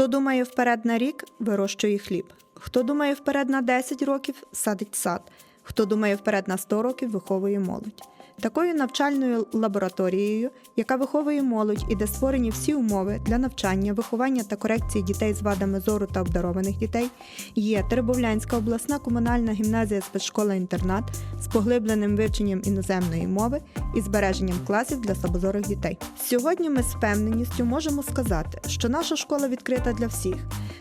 Хто думає вперед на рік, вирощує хліб. Хто думає вперед на 10 років, садить сад. Хто думає вперед на 100 років, виховує молодь. Такою навчальною лабораторією, яка виховує молодь і де створені всі умови для навчання, виховання та корекції дітей з вадами зору та обдарованих дітей, є Теребовлянська обласна комунальна гімназія спецшкола-інтернат з поглибленим вивченням іноземної мови і збереженням класів для слабозорих дітей. Сьогодні ми з впевненістю можемо сказати, що наша школа відкрита для всіх,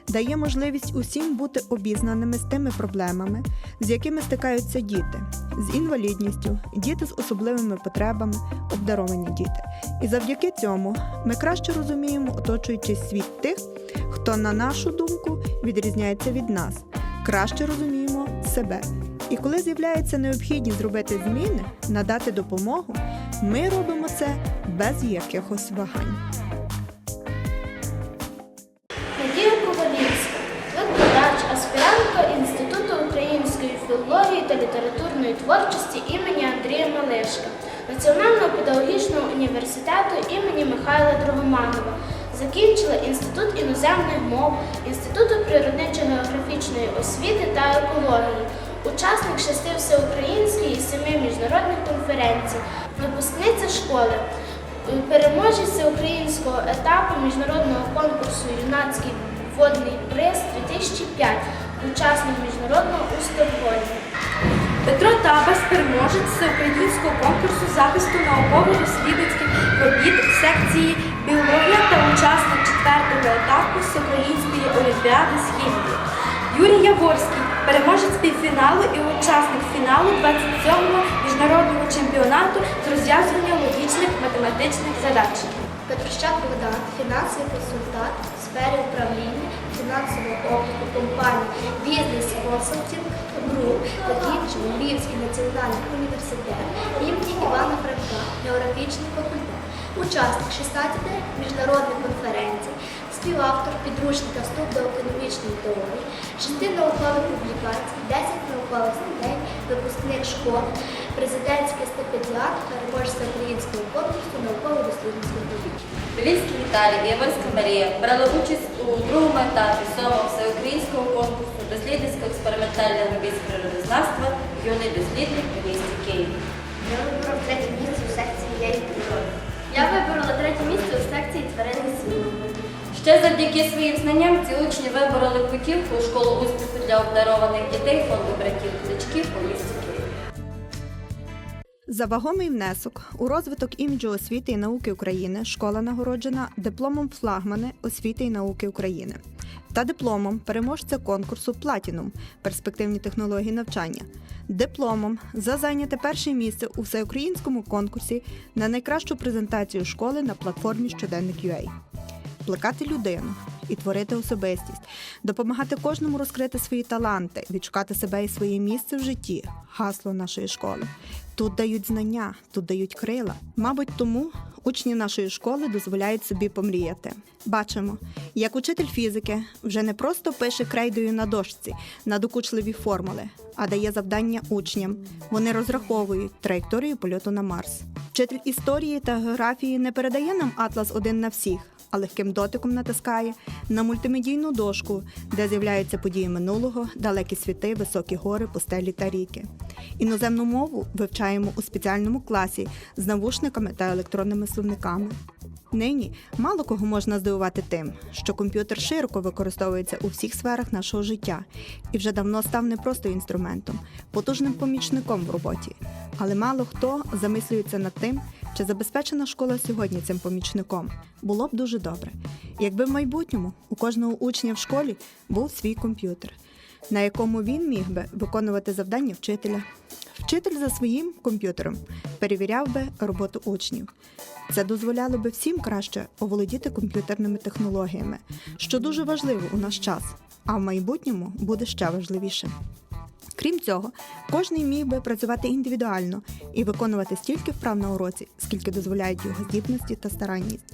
дає можливість усім бути обізнаними з тими проблемами, з якими стикаються діти, з інвалідністю, діти з особливими потребами, обдаровані діти. І завдяки цьому ми краще розуміємо оточуючий світ тих, хто, на нашу думку, відрізняється від нас, краще розуміємо себе. І коли з'являється необхідність зробити зміни, надати допомогу, ми робимо це без якихось вагань. Творчості імені Андрія Малишка, Національного педагогічного університету імені Михайла Драгоманова. Закінчила Інститут іноземних мов, Інституту природничо-географічної освіти та екології, учасник шести всеукраїнських і семи міжнародних конференцій, випускниця школи, переможець всеукраїнського етапу міжнародного конкурсу Юнацький водний приз 2005, учасник міжнародного у. Петро Табас, переможець всеукраїнського конкурсу захисту науково-дослідницьких робіт в секції біологія та учасник четвертого етапу всеукраїнської олімпіади з хімії. Юрій Яворський, переможець півфіналу і учасник фіналу 27-го міжнародного чемпіонату з розв'язування логічних математичних задач. Петрощак Богдан, фінансовий консультант в сфері управління фінансового обліку компанії Бізнес Консалтинг Груп, закінчив університет імені Івана Франка, географічний факультет, учасник 16 міжнародних конференцій, співавтор підручника Вступ до економічної теорії, 6 наукових публікацій, 10 наукових статей, випускник школи, президентський стипендіат, переможця українського конкурсу науково-дослідницьких робіт. Білінський Віталій і Марія брали участь у другому етапі сьомого всеукраїнського конкурсу дослідницько-експериментального робіт з природознавства юний дослідник Ще завдяки своїм знанням ці учні вибороли путівку у школу успіху для обдарованих дітей фонду братів Кличків у місті Києві. За вагомий внесок у розвиток іміджу освіти і науки України школа нагороджена дипломом флагмани освіти і науки України та дипломом переможця конкурсу Платінум перспективні технології навчання, дипломом за зайняте перше місце у всеукраїнському конкурсі на найкращу презентацію школи на платформі Щоденник.UA. Плекати людину і творити особистість, допомагати кожному розкрити свої таланти, відшукати себе і своє місце в житті гасло нашої школи. Тут дають знання, тут дають крила. Мабуть, тому учні нашої школи дозволяють собі помріяти. Бачимо, як учитель фізики вже не просто пише крейдою на дошці надокучливі формули, а дає завдання учням. Вони розраховують траєкторію польоту на Марс. Вчитель історії та географії не передає нам атлас один на всіх, а легким дотиком натискає на мультимедійну дошку, де з'являються події минулого, далекі світи, високі гори, пустелі та ріки. Іноземну мову вивчаємо у спеціальному класі з навушниками та електронними словниками. Нині мало кого можна здивувати тим, що комп'ютер широко використовується у всіх сферах нашого життя і вже давно став не просто інструментом, потужним помічником в роботі. Але мало хто замислюється над тим, чи забезпечена школа сьогодні цим помічником. Було б дуже добре, якби в майбутньому у кожного учня в школі був свій комп'ютер, на якому він міг би виконувати завдання вчителя. Вчитель за своїм комп'ютером перевіряв би роботу учнів. Це дозволяло би всім краще оволодіти комп'ютерними технологіями, що дуже важливо у наш час, а в майбутньому буде ще важливіше. Крім цього, кожний міг би працювати індивідуально і виконувати стільки вправ на уроці, скільки дозволяють його здібності та старанність.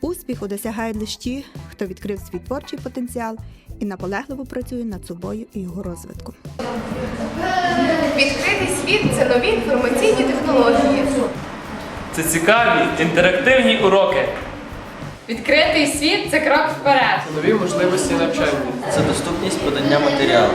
Успіху досягають лише ті, хто відкрив свій творчий потенціал і наполегливо працює над собою і його розвитком впроваджуються нові інформаційні технології. Це цікаві інтерактивні уроки. Відкритий світ це крок вперед. Це нові можливості навчання. Це доступність подання матеріалу.